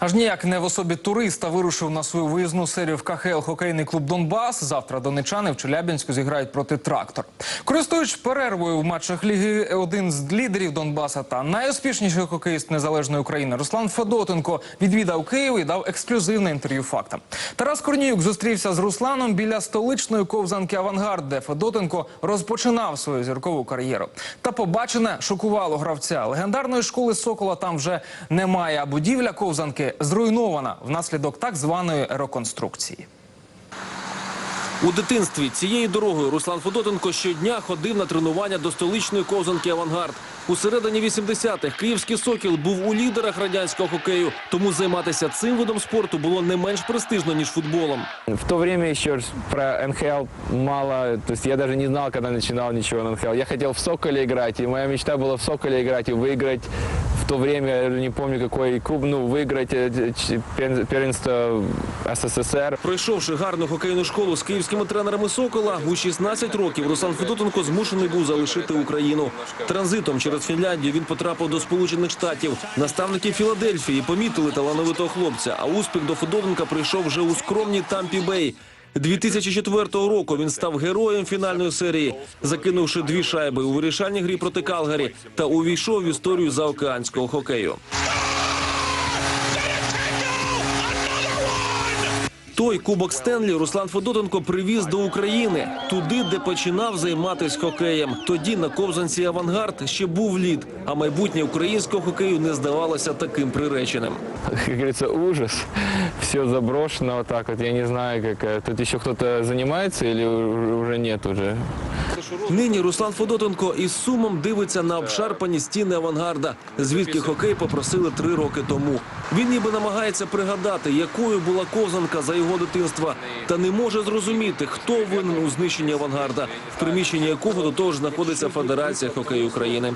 Аж ніяк не в особі туриста вирушив на свою виїзну серію в КХЛ хокейний клуб Донбас. Завтра донечани в Челябінську зіграють проти трактор. Користуючись перервою в матчах Ліги, один з лідерів Донбаса та найуспішніший хокеїст незалежної України Руслан Федотенко відвідав Київ і дав ексклюзивне інтерв'ю фактам. Тарас Корніюк зустрівся з Русланом біля столичної ковзанки Авангард, де Федотенко розпочинав свою зіркову кар'єру. Та побачене шокувало гравця. Легендарної школи Сокола там вже немає. А будівля ковзанки зруйнована внаслідок так званої реконструкції. У дитинстві цією дорогою Руслан Федотенко щодня ходив на тренування до столичної ковзанки «Авангард». У середині 80-х київський «Сокіл» був у лідерах радянського хокею, тому займатися цим видом спорту було не менш престижно, ніж футболом. В то время еще про НХЛ мало, то есть я даже не знал, когда начинал ничего на НХЛ. Я хотел в Соколе играть, и моя мечта была в Соколе играть и выиграть. В то время, не помню какой клуб, ну, выиграть э, первенство СССР. Пройшовши гарну хокейну школу з київськими тренерами «Сокола», у 16 років Руслан Федотенко змушений був залишити Україну. Транзитом через Фінляндію він потрапив до Сполучених Штатів. Наставники Філадельфії помітили талановитого хлопця, а успіх до Федотенка прийшов вже у скромній Тампі-Бей. 2004 року він став героєм фінальної серії, закинувши дві шайби у вирішальній грі проти Калгарі та увійшов в історію заокеанського хокею. Той кубок Стенлі Руслан Федотенко привіз до України, туди, де починав займатися хокеєм. Тоді на ковзанці авангард ще був лід, а майбутнє українського хокею не здавалося таким приреченим. Як говориться, ужас. Все заброшено Отак. От. Я не знаю, как... э, Тут ще хтось займається, або вже уже? Нині Руслан Федотенко із сумом дивиться на обшарпані стіни авангарда, звідки хокей попросили три роки тому. Він ніби намагається пригадати, якою була ковзанка за його дитинства, та не може зрозуміти, хто винен у знищенні авангарда, в приміщенні якого до того ж знаходиться Федерація хокею України.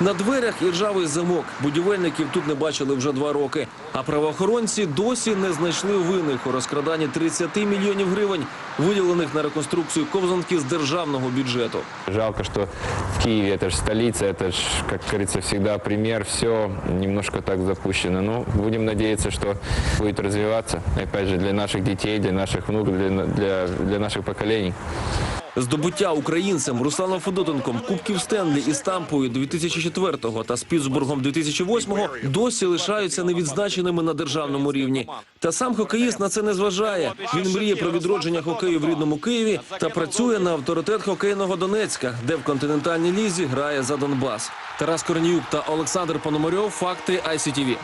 На дверях і ржавий замок. Будівельників тут не бачили вже два роки. А правоохоронці досі не знайшли винних у розкраданні 30 мільйонів гривень, виділених на реконструкцію ковзанки з державного бюджету. Жалко, что в Киеве, это же столица, это же, как говорится, всегда пример, все немножко так запущено. Ну, будем надеяться, что будет развиваться, опять же, для наших детей, для наших внуков, для, для, для наших поколений. Здобуття українцем Русланом Федотенком Кубків Стенлі із Тампою 2004-го та Спіцбургом 2008-го досі лишаються невідзначеними на державному рівні. Та сам хокеїст на це не зважає. Він мріє про відродження хокею в рідному Києві та працює на авторитет хокейного Донецька, де в континентальній лізі грає за Донбас. Тарас Корніюк та Олександр Пономарьов. Факти ICTV.